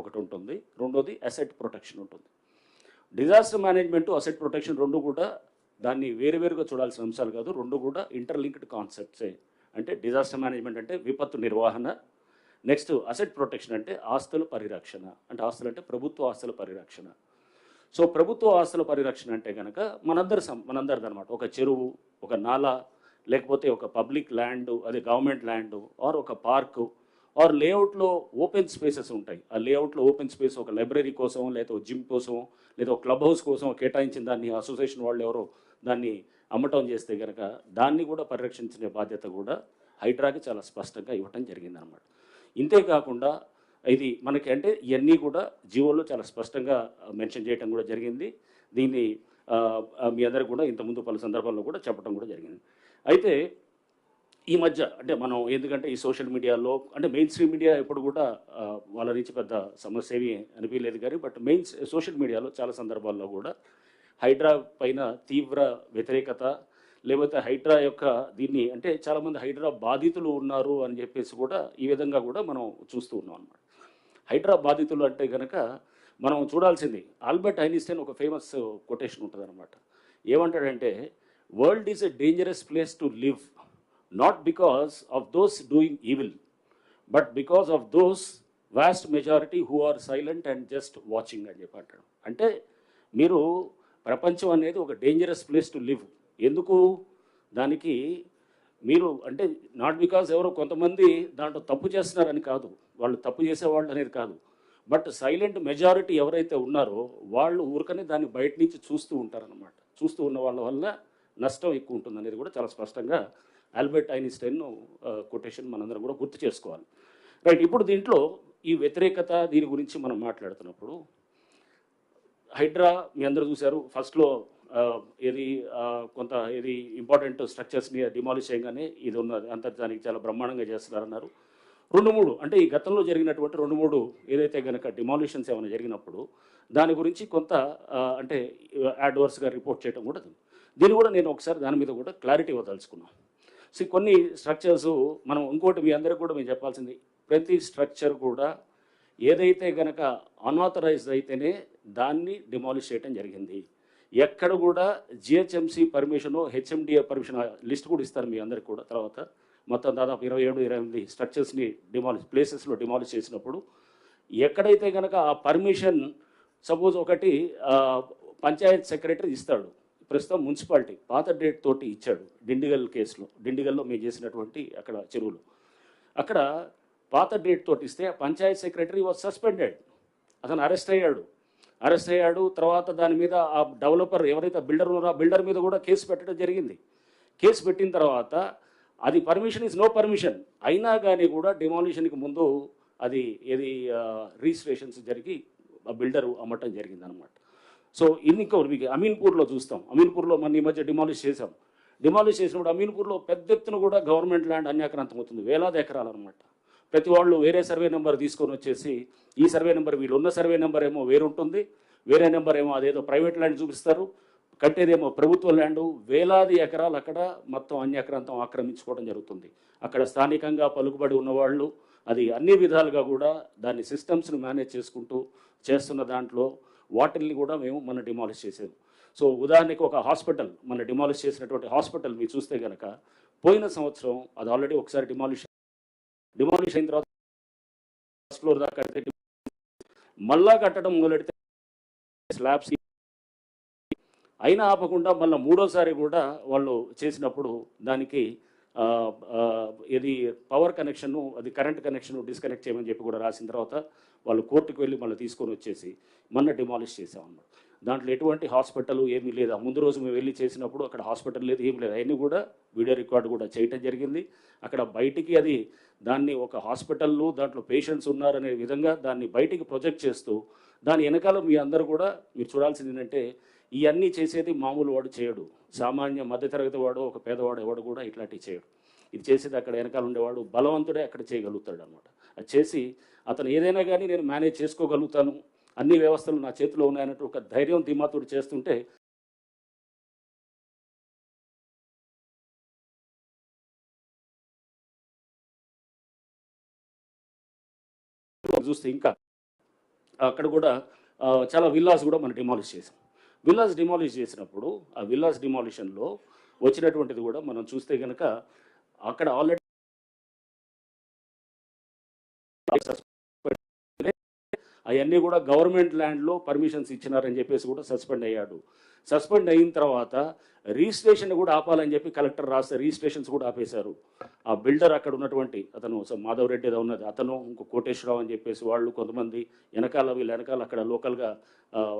ఒకటి ఉంటుంది రెండోది అసెట్ ప్రొటెక్షన్ ఉంటుంది. డిజాస్టర్ మేనేజ్మెంట్ అసెట్ ప్రొటెక్షన్ రెండు కూడా దాన్ని వేరువేరుగా చూడాల్సిన అంశాలు కాదు రెండు కూడా ఇంటర్లింక్డ్ కాన్సెప్ట్సే అంటే డిజాస్టర్ మేనేజ్మెంట్ అంటే విపత్తు నిర్వహణ. నెక్స్ట్ అసెట్ ప్రొటెక్షన్ అంటే ఆస్తుల పరిరక్షణ. అంటే ఆస్తులు అంటే ప్రభుత్వ ఆస్తుల పరిరక్షణ. సో ప్రభుత్వ ఆస్తుల పరిరక్షణ అంటే కనుక మనందరి సం మనందరిది అనమాట ఒక చెరువు ఒక నాలా లేకపోతే ఒక పబ్లిక్ ల్యాండ్ అదే గవర్నమెంట్ ల్యాండ్ ఆర్ ఒక పార్కు ఆర్ లేఅవుట్లో ఓపెన్ స్పేసెస్ ఉంటాయి. ఆ లేఅవుట్లో ఓపెన్ స్పేస్ ఒక లైబ్రరీ కోసం లేదా ఒక జిమ్ కోసం లేదా ఒక క్లబ్ హౌస్ కోసం కేటాయించిన దాన్ని అసోసియేషన్ వాళ్ళు ఎవరో దాన్ని అమ్మటం చేస్తే కనుక దాన్ని కూడా పరిరక్షించే బాధ్యత కూడా హైడ్రాకి చాలా స్పష్టంగా ఇవ్వటం జరిగిందనమాట ఇంతే కాకుండా ఇది మనకి అంటే ఇవన్నీ కూడా జీవోలో చాలా స్పష్టంగా మెన్షన్ చేయడం కూడా జరిగింది. దీన్ని మీ అందరికి కూడా ఇంతకుముందు పలు సందర్భాల్లో కూడా చెప్పడం కూడా జరిగింది. అయితే ఈ మధ్య అంటే మనం ఎందుకంటే ఈ సోషల్ మీడియాలో అంటే మెయిన్ స్ట్రీమ్ మీడియా ఎప్పుడు కూడా వాళ్ళ నుంచి పెద్ద సమస్య ఏమీ అనిపించలేదు కానీ బట్ మెయిన్ సోషల్ మీడియాలో చాలా సందర్భాల్లో కూడా హైడ్రా పైన తీవ్ర వ్యతిరేకత లేకపోతే హైడ్రా యొక్క దీన్ని అంటే చాలామంది హైడ్రా బాధితులు ఉన్నారు అని చెప్పేసి కూడా ఈ విధంగా కూడా మనం చూస్తూ ఉన్నాం అనమాట హైడ్రా బాధితులు అంటే కనుక మనం చూడాల్సింది ఆల్బర్ట్ ఐన్స్టైన్ ఒక ఫేమస్ కొటేషన్ ఉంటుంది అనమాట ఏమంటాడంటే world is a dangerous place to live not because of those doing evil but because of those vast majority who are silent and just watching అని చెప్పి అంటాడు. అంటే మీరు ప్రపంచం అనేది ఒక డేంజరస్ ప్లేస్ టు లివ్ ఎందుకు? దానికి మీరు అంటే నాట్ బికాస్ ఎవరో కొంతమంది దాంట్లో తప్పు చేస్తున్నారని కాదు. వాళ్ళు తప్పు చేసేవాళ్ళు అనేది కాదు. బట్ సైలెంట్ మెజారిటీ ఎవరైతే ఉన్నారో వాళ్ళు ఊరికనే దాన్ని బయట నుంచి చూస్తూ ఉంటారనమాట చూస్తూ ఉన్న వాళ్ళ వల్ల నష్టం ఎక్కువ ఉంటుంది అనేది కూడా చాలా స్పష్టంగా ఆల్బర్ట్ ఐన్స్టైన్ కొటేషన్ మనందరం కూడా గుర్తు చేసుకోవాలి. రైట్ ఇప్పుడు దీంట్లో ఈ వ్యతిరేకత దీని గురించి మనం మాట్లాడుతున్నప్పుడు హైడ్రా మీ అందరూ చూశారు ఫస్ట్లో ఏది కొంత ఇది ఇంపార్టెంట్ స్ట్రక్చర్స్ని డిమాలిష్ చేయగానే ఇది ఉన్నది అంతర్జానికి చాలా బ్రహ్మాండంగా చేస్తున్నారన్నారు. రెండు మూడు అంటే ఈ గతంలో జరిగినటువంటి రెండు మూడు ఏదైతే కనుక డిమాలిషన్స్ ఏమైనా జరిగినప్పుడు దాని గురించి కొంత అంటే యాడ్వర్స్గా రిపోర్ట్ చేయడం కూడా దీన్ని కూడా నేను ఒకసారి దాని మీద కూడా క్లారిటీ ఇవ్వదలుచుకున్నాను. సో కొన్ని స్ట్రక్చర్స్ మనం ఇంకోటి మీ అందరికి కూడా మేము చెప్పాల్సింది ప్రతి స్ట్రక్చర్ కూడా ఏదైతే గనక అన్ఆథరైజ్డ్ అయితేనే దాన్ని డిమాలిష్ చేయడం జరిగింది. ఎక్కడ కూడా GHMC permission HMDA permission list కూడా ఇస్తారు మీ అందరికి కూడా. తర్వాత మొత్తం దాదాపు ఇరవై ఏడు ఇరవై ఎనిమిది స్ట్రక్చర్స్ని డిమాలిష్ ప్లేసెస్లో డిమాలిష్ చేసినప్పుడు ఎక్కడైతే కనుక ఆ పర్మిషన్ సపోజ్ ఒకటి పంచాయత్ సెక్రటరీ ఇస్తాడు ప్రస్తుతం మున్సిపాలిటీ పాత డేట్ తోటి ఇచ్చాడు డిండిగల్ కేసులో. డిండిగల్లో మేము చేసినటువంటి అక్కడ చెరువులు. అక్కడ పాత డేట్ తోటి ఇస్తే పంచాయత్ సెక్రటరీ వాజ్ సస్పెండెడ్. అతను అరెస్ట్ అయ్యాడు. అరెస్ట్ అయ్యాడు తర్వాత దాని మీద ఆ డెవలపర్ ఎవరైతే బిల్డర్ ఉన్నారో ఆ బిల్డర్ మీద కూడా కేసు పెట్టడం జరిగింది. కేసు పెట్టిన తర్వాత అది పర్మిషన్ ఇస్ నో పర్మిషన్. అయినా కానీ కూడా డిమాలిషన్కి ముందు అది ఏది రిజిస్ట్రేషన్స్ జరిగి ఆ బిల్డర్ అమ్మటం జరిగింది అనమాట సో ఇన్ని ఇంకొకటి మీకు అమీన్పూర్లో చూస్తాం. అమీన్పూర్లో మన ఈ మధ్య డిమాలిష్ చేసాం డిమాలిష్ చేసినప్పుడు అమీన్పూర్లో పెద్ద ఎత్తున కూడా గవర్నమెంట్ ల్యాండ్ అన్యాక్రాంతం అవుతుంది. వేలాది ఎకరాలు అనమాట ప్రతి వాళ్ళు వేరే సర్వే నెంబర్ తీసుకొని వచ్చేసి ఈ సర్వే నెంబర్ వీళ్ళు ఉన్న సర్వే నెంబర్ ఏమో వేరుంటుంది. వేరే నెంబర్ ఏమో అదేదో ప్రైవేట్ ల్యాండ్ చూపిస్తారు. కట్టేదేమో ప్రభుత్వ ల్యాండ్. వేలాది ఎకరాలు అక్కడ మొత్తం అన్యాక్రాంతం ఆక్రమించుకోవడం జరుగుతుంది. అక్కడ స్థానికంగా పలుకుబడి ఉన్నవాళ్ళు అది అన్ని విధాలుగా కూడా దాన్ని సిస్టమ్స్ను మేనేజ్ చేసుకుంటూ చేస్తున్న దాంట్లో వాటిల్ని కూడా మేము మన డిమాలిష్ చేసేది సో ఉదాహరణకి ఒక హాస్పిటల్ మన డిమాలిష్ చేసినటువంటి హాస్పిటల్ మీరు చూస్తే కనుక పోయిన సంవత్సరం అది ఆల్రెడీ ఒకసారి డిమాలిష్ డిమాలిష్ అయిన తర్వాత ఫస్ట్ ఫ్లోర్ దాకా కడితే మళ్ళా కట్టడం మొదలెడితే స్లాబ్స్ అయినా ఆపకుండా మళ్ళీ మూడోసారి కూడా వాళ్ళు చేసినప్పుడు దానికి ఇది పవర్ కనెక్షన్ను అది కరెంట్ కనెక్షన్ డిస్కనెక్ట్ చేయమని చెప్పి కూడా రాసిన తర్వాత వాళ్ళు కోర్టుకు వెళ్ళి మళ్ళీ తీసుకొని వచ్చేసి మొన్న డిమాలిష్ చేసామన్నమాట దాంట్లో ఎటువంటి హాస్పిటల్ ఏమీ లేదు. ఆ ముందు రోజు మేము వెళ్ళి చేసినప్పుడు అక్కడ హాస్పిటల్ లేదు ఏం లేదు. అవన్నీ కూడా వీడియో రికార్డు కూడా చేయటం జరిగింది. అక్కడ బయటికి అది దాన్ని ఒక హాస్పిటల్లో దాంట్లో పేషెంట్స్ ఉన్నారనే విధంగా దాన్ని బయటికి ప్రొజెక్ట్ చేస్తూ దాని వెనకాల మీ అందరూ కూడా మీరు చూడాల్సింది ఏంటంటే ఇవన్నీ చేసేది మామూలు వాడు చేయడు. సామాన్య మధ్యతరగతి వాడు ఒక పేదవాడు ఎవడు కూడా ఇట్లాంటివి చేయడు. ఇది చేసేది అక్కడ వెనకాల ఉండేవాడు బలవంతుడే అక్కడ చేయగలుగుతాడు అనమాట అది చేసి అతను ఏదైనా కానీ నేను మేనేజ్ చేసుకోగలుగుతాను అన్ని వ్యవస్థలు నా చేతిలో ఉన్నాయన్నట్టు ఒక ధైర్యం ధీమాతుడు చేస్తుంటే చూస్తే ఇంకా అక్కడ కూడా చాలా విల్లాస్ కూడా మనం డిమాలిష్ చేసాం విల్లాస్ డిమాలిష్ చేసినప్పుడు ఆ విల్లాస్ డిమాలిషన్లో వచ్చినటువంటిది కూడా మనం చూస్తే కనుక అక్కడ ఆల్రెడీ అవన్నీ కూడా గవర్నమెంట్ ల్యాండ్లో పర్మిషన్స్ ఇచ్చినారని చెప్పేసి కూడా సస్పెండ్ అయ్యాడు. సస్పెండ్ అయిన తర్వాత రిజిస్ట్రేషన్ కూడా ఆపాలని చెప్పి కలెక్టర్ రాస్తే రిజిస్ట్రేషన్స్ కూడా ఆపేశారు. ఆ బిల్డర్ అక్కడ ఉన్నటువంటి అతను మాధవ్ రెడ్డి ఏదో ఉన్నది. అతను ఇంకో కోటేశ్వరరావు అని చెప్పేసి వాళ్ళు కొంతమంది వెనకాల వీళ్ళు వెనకాల అక్కడ లోకల్గా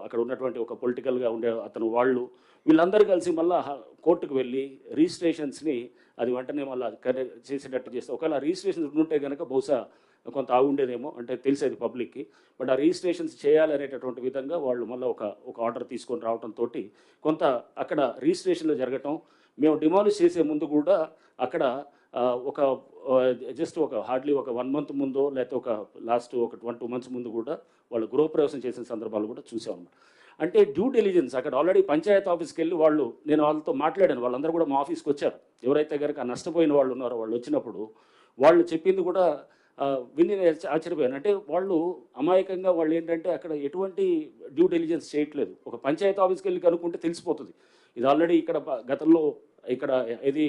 అక్కడ ఉన్నటువంటి ఒక పొలిటికల్గా ఉండే అతను వాళ్ళు వీళ్ళందరూ కలిసి మళ్ళీ కోర్టుకు వెళ్ళి రిజిస్ట్రేషన్స్ని అది వెంటనే మళ్ళీ కరెక్ట్ చేసేటట్టు చేస్తే ఒకవేళ రిజిస్ట్రేషన్స్ ఉంటే కనుక బహుశా కొంత ఆగుండేదేమో అంటే తెలిసేది పబ్లిక్కి. బట్ ఆ రిజిస్ట్రేషన్స్ చేయాలనేటటువంటి విధంగా వాళ్ళు మళ్ళీ ఒక ఒక ఆర్డర్ తీసుకొని రావడంతో కొంత అక్కడ రిజిస్ట్రేషన్లో జరగటం మేము డిమాలిష్ చేసే ముందు కూడా అక్కడ ఒక జస్ట్ ఒక హార్డ్లీ ఒక వన్ మంత్ ముందో లేకపోతే ఒక లాస్ట్ ఒక వన్ టూ మంత్స్ ముందు కూడా వాళ్ళు గృహప్రవేశం చేసిన సందర్భాలు కూడా చూసామన్నమాట. అంటే డ్యూ డెలిజెన్స్ అక్కడ ఆల్రెడీ పంచాయత్ ఆఫీస్కి వెళ్ళి వాళ్ళు నేను వాళ్ళతో మాట్లాడాను వాళ్ళందరూ కూడా మా ఆఫీస్కి వచ్చారు. ఎవరైతే కనుక నష్టపోయిన వాళ్ళు ఉన్నారో వాళ్ళు వచ్చినప్పుడు వాళ్ళు చెప్పింది కూడా విని నేను ఆశ్చర్యపోయాను. అంటే వాళ్ళు అమాయకంగా వాళ్ళు ఏంటంటే అక్కడ ఎటువంటి డ్యూ డెలిజెన్స్ చేయట్లేదు. ఒక పంచాయత్ ఆఫీస్కి వెళ్ళి కనుక్కుంటే తెలిసిపోతుంది. ఇది ఆల్రెడీ ఇక్కడ గతంలో ఇక్కడ ఇది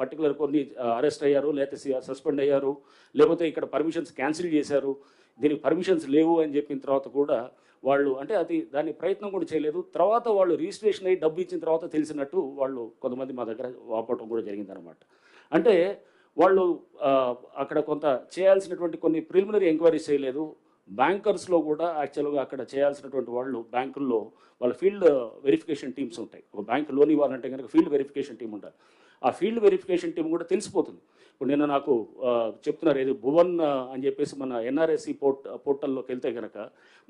పర్టికులర్ కొన్ని అరెస్ట్ అయ్యారు లేకపోతే సస్పెండ్ అయ్యారు లేకపోతే ఇక్కడ పర్మిషన్స్ క్యాన్సిల్ చేశారు దీనికి పర్మిషన్స్ లేవు అని చెప్పిన తర్వాత కూడా వాళ్ళు అంటే అది దాని ప్రయత్నం కూడా చేయలేదు. తర్వాత వాళ్ళు రిజిస్ట్రేషన్ అయ్యి డబ్బు ఇచ్చిన తర్వాత తెలిసినట్టు వాళ్ళు కొంతమంది మా దగ్గర వాపటం కూడా జరిగిందనమాట అంటే వాళ్ళు అక్కడ కొంత చేయాల్సినటువంటి కొన్ని ప్రిలిమినరీ ఎంక్వైరీస్ చేయలేదు. బ్యాంకర్స్లో కూడా యాక్చువల్గా అక్కడ చేయాల్సినటువంటి వాళ్ళు బ్యాంకుల్లో వాళ్ళ ఫీల్డ్ వెరిఫికేషన్ టీమ్స్ ఉంటాయి. ఒక బ్యాంక్ లోన్ ఇవ్వాలంటే కనుక ఫీల్డ్ వెరిఫికేషన్ టీం ఉంటారు ఆ ఫీల్డ్ వెరిఫికేషన్ టీం కూడా తెలిసిపోతుంది. ఇప్పుడు నిన్న నాకు చెప్తున్నారు ఏది భువన్ అని చెప్పేసి మన ఎన్ఆర్ఎస్సి పోర్ట్ పోర్టల్లోకి వెళ్తే కనుక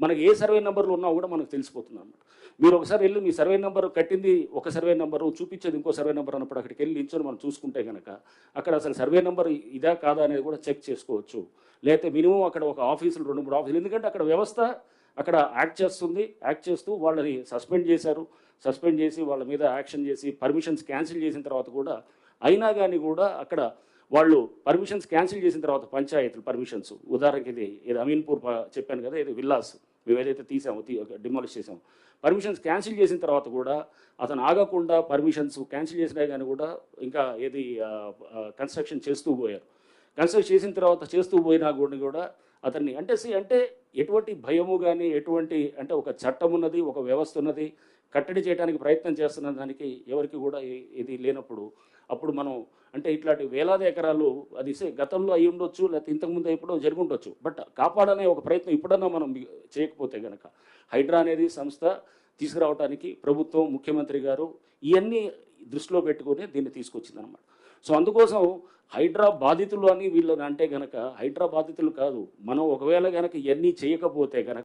మనకి ఏ సర్వే నెంబర్లు ఉన్నా కూడా మనకు తెలిసిపోతుంది అనమాట మీరు ఒకసారి వెళ్ళి మీ సర్వే నెంబర్ కట్టింది ఒక సర్వే నెంబరు చూపించేది ఇంకో సర్వే నెంబర్ అన్నప్పుడు అక్కడికి వెళ్ళి నించొని మనం చూసుకుంటే కనుక అక్కడ అసలు సర్వే నెంబర్ ఇదా కాదా అనేది కూడా చెక్ చేసుకోవచ్చు. లేకపోతే మినిమం అక్కడ ఒక ఆఫీసులు రెండు మూడు ఆఫీసులు. ఎందుకంటే అక్కడ వ్యవస్థ అక్కడ యాక్ట్ చేస్తుంది. యాక్ట్ చేస్తూ వాళ్ళని సస్పెండ్ చేశారు. సస్పెండ్ చేసి వాళ్ళ మీద యాక్షన్ చేసి పర్మిషన్స్ క్యాన్సిల్ చేసిన తర్వాత కూడా అయినా కానీ కూడా అక్కడ వాళ్ళు పర్మిషన్స్ క్యాన్సిల్ చేసిన తర్వాత పంచాయతీలు పర్మిషన్స్. ఉదాహరణకి ఇది ఇది అమీన్పూర్ చెప్పాను కదా ఇది విల్లాస్. మేము ఏదైతే తీసామో డిమాలిష్ చేసాము. పర్మిషన్స్ క్యాన్సిల్ చేసిన తర్వాత కూడా అతను ఆగకుండా పర్మిషన్స్ క్యాన్సిల్ చేసినా కానీ కూడా ఇంకా ఏది కన్స్ట్రక్షన్ చేస్తూ పోయారు. కన్స్ట్రక్ట్ చేసిన తర్వాత చేస్తూ పోయినా కూడా కూడా అతన్ని అంటే సి అంటే ఎటువంటి భయము కానీ ఎటువంటి అంటే ఒక చట్టం ఉన్నది ఒక వ్యవస్థ ఉన్నది కట్టడి చేయడానికి ప్రయత్నం చేస్తున్న దానికి ఎవరికి కూడా ఇది లేనప్పుడు అప్పుడు మనం అంటే ఇట్లాంటి వేలాది ఎకరాలు అది సే- గతంలో అయి ఉండొచ్చు లేకపోతే ఇంతకుముందు ఎప్పుడో జరిగి ఉండొచ్చు. బట్ కాపాడనే ఒక ప్రయత్నం ఇప్పుడన్నా మనం చేయకపోతే కనుక హైడ్రా అనేది సంస్థ తీసుకురావడానికి ప్రభుత్వం ముఖ్యమంత్రి గారు ఇవన్నీ దృష్టిలో పెట్టుకొని దీన్ని తీసుకొచ్చిందనమాట సో అందుకోసం హైడ్రా బాధితులు అని వీళ్ళని అంటే గనక హైడ్రా బాధితులు కాదు. మనం ఒకవేళ గనక ఇవన్నీ చేయకపోతే గనక